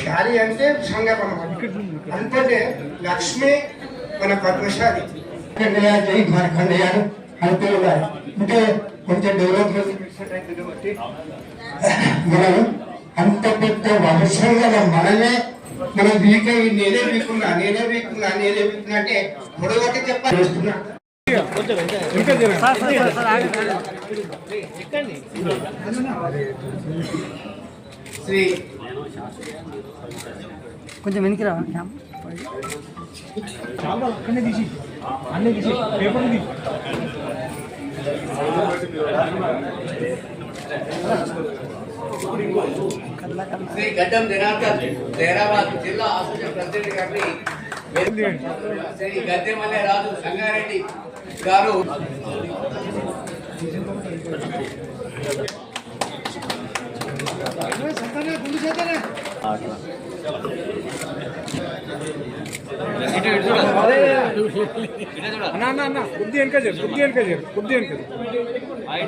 శారీ అంటే సంగం అన్నమాట లక్ష్మి మన పద్మశాలి. జై మార్కండేయ అంతే ఉన్నాయి అంటే కొంచెం డెవలప్మెంట్ మనం అంత పెద్ద వర్షం మనమే మనం వీక్ అయ్యి నేనే వీకున్నా నేనే వీకున్నా నేనే వీకున్నా అంటే పొడగొట్టి చెప్పాలి. చేస్తున్నా శ్రీ కొంచెం వెనక్కి రా. క్యామ్ శ్రీ గడ్డం జనార్దన్ జైరాబాద్ జిల్లా అసోసియేషన్ ప్రెసిడెంట్ గారిని శ్రీ గద్దెమల్లె రాజు సంగారెడ్డి గారు. అన్నా అన్న అన్న బుద్ధి వెనక చేరు బుద్ధి వెనక చేరు బుద్ధి వెనక సంగారెడ్డి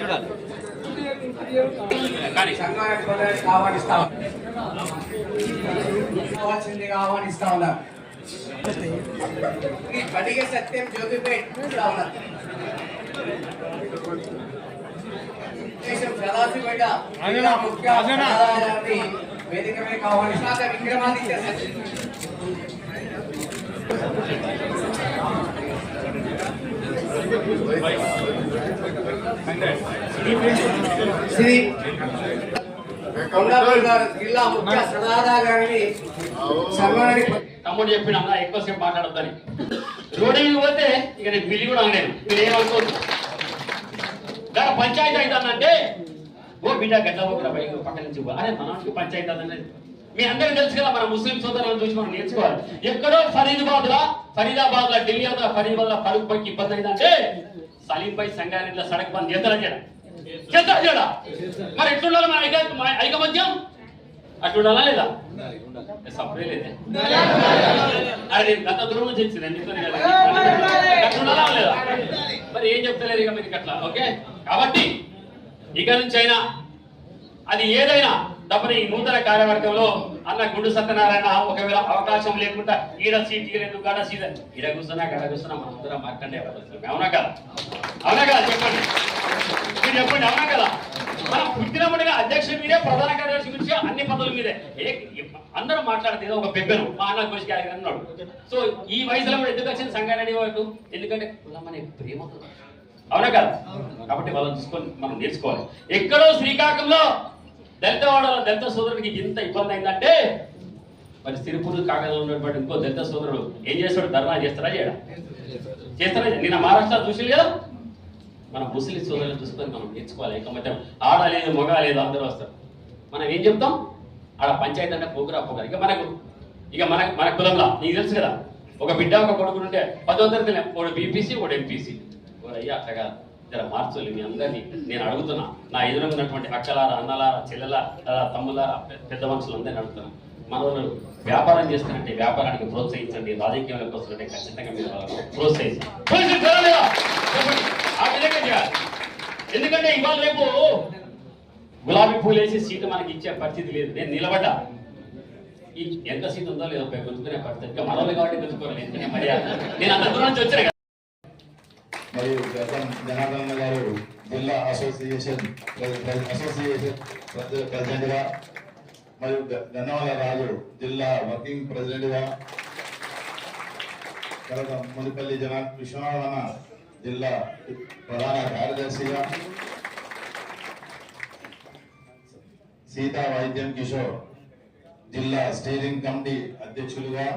సోదరుడికి ఆహ్వానిస్తా ఆహ్వానిస్తా ఉన్నారు బడిగ సత్యం జ్యోతిపేట్ ఇస్తా ఉన్నారు ముఖ్య వేదిక మీద ఆహ్వానిస్తా విక్రమాదిత్య సత్యం. శ్రీ గారు జిల్లా ముఖ్య తమ్ముడు చెప్పిన అన్న ఎక్కువసేపు మాట్లాడద్దని. రోడ్డు పోతే ఇక నేను బిల్లు కూడా అనలేను మీరు ఏమనుకోదు దాని పంచాయతీ అవుతుందంటే ఓ బిడ్డ గడ్డ పక్కన నుంచి అరే మనకి పంచాయతీ అవుతుంది మీ అందరికీ తెలుసు కదా మన ముస్లిం సోదరులను చూసి మనం నేర్చుకోవాలి. ఎక్కడో ఫరీదాబాద్ లా ఫరీదాబాద్ లా ఢిల్లీ అంతా ఫరీదాబాద్ లా ఫరూక్ పైకి ఇబ్బంది అయిందంటే సలీం పై సంగారెడ్డిలో సడక్ బంద్ చేస్తారా చేయడం చేస్తారా చేయడా మరి ఎట్లుండాలి మన ఐక మన ఐకమత్యం? అట్లుండాలా లేదా? సపరే లేదే. అరే గత దూరం నుంచి అట్లుండాలా లేదా? మరి ఏం చెప్తలేరు ఇక మీరు అట్లా ఓకే? కాబట్టి ఇక నుంచి అయినా అది ఏదైనా తప్పని ఈ నూతన కార్యవర్గంలో అన్న గుండు సత్యనారాయణ ఒకవేళ అవకాశం లేకుండా ఈడ సీట్ లేదు గడ సీట్ ఈడ కూర్చున్నా గడ కూర్చున్నా మనం అందరం మాట్లాడే అవునా కదా? అవునా కదా? చెప్పండి. మీరు చెప్పండి అవునా కదా? మనం పుట్టినప్పటిగా అధ్యక్షుడి మీదే ప్రధాన కార్యదర్శి గురించి అన్ని పదవుల మీదే. ఏ అందరూ మాట్లాడితే ఒక పెద్దను మా అన్న గురించి అన్నాడు. సో ఈ వయసులో కూడా ఎందుకు వచ్చింది సంగారెడ్డి వైపు ఎందుకంటే కులమనే ప్రేమతో అవునా కదా? కాబట్టి వాళ్ళని చూసుకొని మనం నేర్చుకోవాలి. ఎక్కడో శ్రీకాకుళంలో దళిత వాడలో దళిత సోదరుడికి ఇంత ఇబ్బంది అయిందంటే మరి సిరిపూరు కాగలో ఉన్నటువంటి ఇంకో దళిత సోదరుడు ఏం చేస్తాడు? ధర్నా చేస్తారా చేయడా? చేస్తారా నిన్న మహారాష్ట్ర చూసి కదా? మన ముస్లిం సోదరులు చూసుకొని మనం నేర్చుకోవాలి. ఏకమత్యం ఆడ లేదు మగ లేదు అందరూ వస్తారు. మనం ఏం చెప్తాం? ఆడ పంచాయతీ అంటే పోగురా పోకరా. ఇక మనకు ఇక మన మన కులంలో. నీకు తెలుసు కదా? ఒక బిడ్డ ఒక కొడుకు ఉంటే పదో తరగతి ఒకడు బీపీసీ ఒకడు ఎంపీసీ. అయ్యా అట్టగా జర మార్చోలి మీ అందరినీ. నేను అడుగుతున్నా నా ఎదురుగా ఉన్నటువంటి అక్కలారా అన్నలారా చెల్లెలారా తమ్ములారా పెద్ద మనుషులందరినీ అడుగుతున్నా. మన వాళ్ళు వ్యాపారం చేస్తారంటే వ్యాపారానికి ప్రోత్సహించండి రాజకీయాలకు వస్తుంటే ఖచ్చితంగా మీరు వాళ్ళకు ప్రోత్సహించండి. ఆ విధంగా చేయాలి. ఎందుకంటే ఇవాళ రేపు గులాబీ పూలు వేసి సీటు మనకి ఇచ్చే పరిస్థితి లేదు. నేను నిలబడ్డా. ఎంత సీట్ ఉందో లేదో పై గుర్తుకునే పరిస్థితి మనోళ్ళు కాబట్టి గుర్తుకోవాలి ఎందుకంటే మర్యాద. నేను అంత దూరం నుంచి వచ్చాను మరియు గతం జనార్దన్ గారు జిల్లా అసోసియేషన్ అసోసియేషన్ ప్రెసిడెంట్గా ప్రెసిడెంట్గా మరియు గన్నవల రాజు జిల్లా వర్కింగ్ ప్రెసిడెంట్గా తర్వాత మునిపల్లి జనా విశ్వనాథన జిల్లా ప్రధాన కార్యదర్శిగా సీతా వైద్యం కిషోర్ జిల్లా స్టీరింగ్ కమిటీ అధ్యక్షులుగా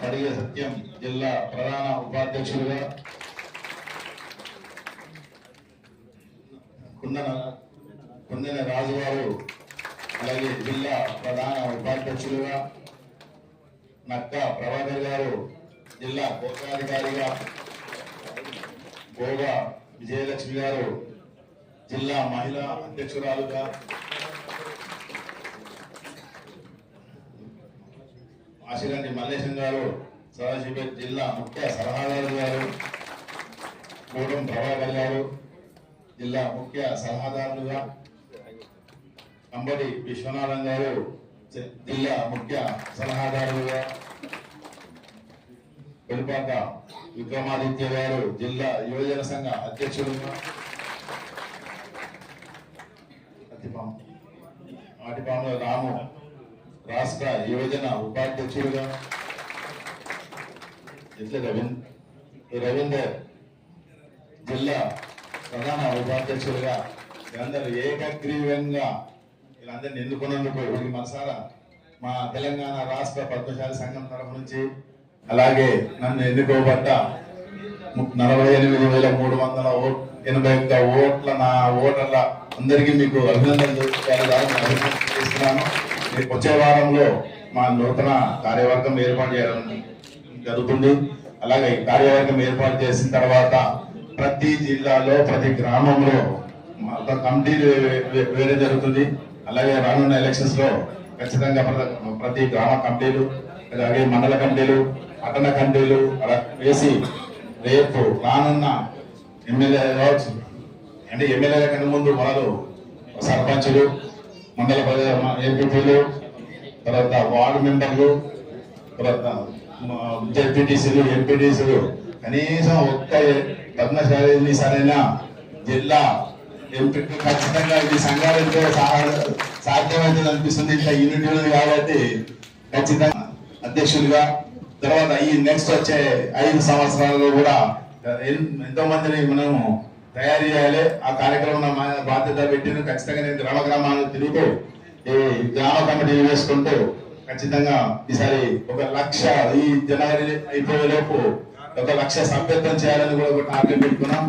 కడిగే సత్యం జిల్లా ప్రధాన ఉపాధ్యక్షులుగా కుందన కుందన రాజు గారు అలాగే జిల్లా ప్రధాన ఉపాధ్యక్షులుగా నక్క ప్రభాకర్ గారు జిల్లా కోశాధికారిగా గోగా విజయలక్ష్మి గారు జిల్లా మహిళా అధ్యక్షురాలుగా ఆశిరెడ్డి మల్లేశం గారు సదాశివపేట జిల్లా ముఖ్య సలహాదారు గారు కోడం ప్రభాకర్ గారు జిల్లా ముఖ్య సలహాదారులుగా అంబడి విశ్వనాథం గారు జిల్లా ముఖ్య సలహాదారులుగా వెలుపాక విక్రమాదిత్య గారు జిల్లా యువజన సంఘ అధ్యక్షులుగా అతిపాము ఆటిపాముల రాము రాష్ట్ర యువజన ఉపాధ్యక్షులుగా ఇట్లా రవీంద్ర రవీందర్ జిల్లా ప్రధాన ఉపాధ్యక్షులుగా వీళ్ళందరూ ఏకగ్రీవంగా వీళ్ళందరినీ ఎన్నుకున్నందుకు వీళ్ళకి మనసారా మా తెలంగాణ రాష్ట్ర పద్మశాలి సంఘం తరఫు నుంచి అలాగే నన్ను ఎన్నుకోబడ్డ నలభై ఎనిమిది వేల మూడు వందల ఓట్ ఎనభై ఒక్క ఓట్ల నా ఓటర్ల అందరికీ మీకు అభినందనలు చేస్తున్నాను వచ్చే వారంలో మా నూతన కార్యవర్గం ఏర్పాటు చేయడం జరుగుతుంది. అలాగే ఈ కార్యవర్గం ఏర్పాటు చేసిన తర్వాత ప్రతి జిల్లాలో ప్రతి గ్రామంలో ఒక కమిటీ వే- జరుగుతుంది. అలాగే రానున్న ఎలక్షన్స్లో ఖచ్చితంగా ప్రతి- గ్రామ కమిటీలు అలాగే మండల కమిటీలు పట్టణ కమిటీలు వేసి రేపు రానున్న ఎమ్మెల్యే కావచ్చు అంటే ఎమ్మెల్యేల కంటే ముందు వాళ్ళు సర్పంచులు మండల ఎంపీలు తర్వాత వార్డు మెంబర్లు తర్వాత జెడ్పీటీసీలు ఎంపీటీసీలు కనీసం ఒక్క పద్మశాలి సరైనా జిల్లా ఎంపీ ఖచ్చితంగా ఇది సంఘాలతో సహా- సాధ్యమవుతుంది అనిపిస్తుంది. ఇట్లా యూనిటీ ఉంది కాబట్టి ఖచ్చితంగా అధ్యక్షులుగా తర్వాత ఈ నెక్స్ట్ వచ్చే ఐదు సంవత్సరాల్లో కూడా ఎంతో మందిని మనము తయారు చేయాలి. ఆ కార్యక్రమం బాధ్యత పెట్టిన ఖచ్చితంగా నేను గ్రామ గ్రామాలు తిరుగుతూ ఈ గ్రామ కమిటీ వేసుకుంటూ ఖచ్చితంగా ఈసారి ఒక లక్ష ఈ జనవరి అయిపోయే లోపు ఒక లక్ష సభ్యత్వం చేయాలని కూడా ఒక టార్గెట్ పెట్టుకున్నాం.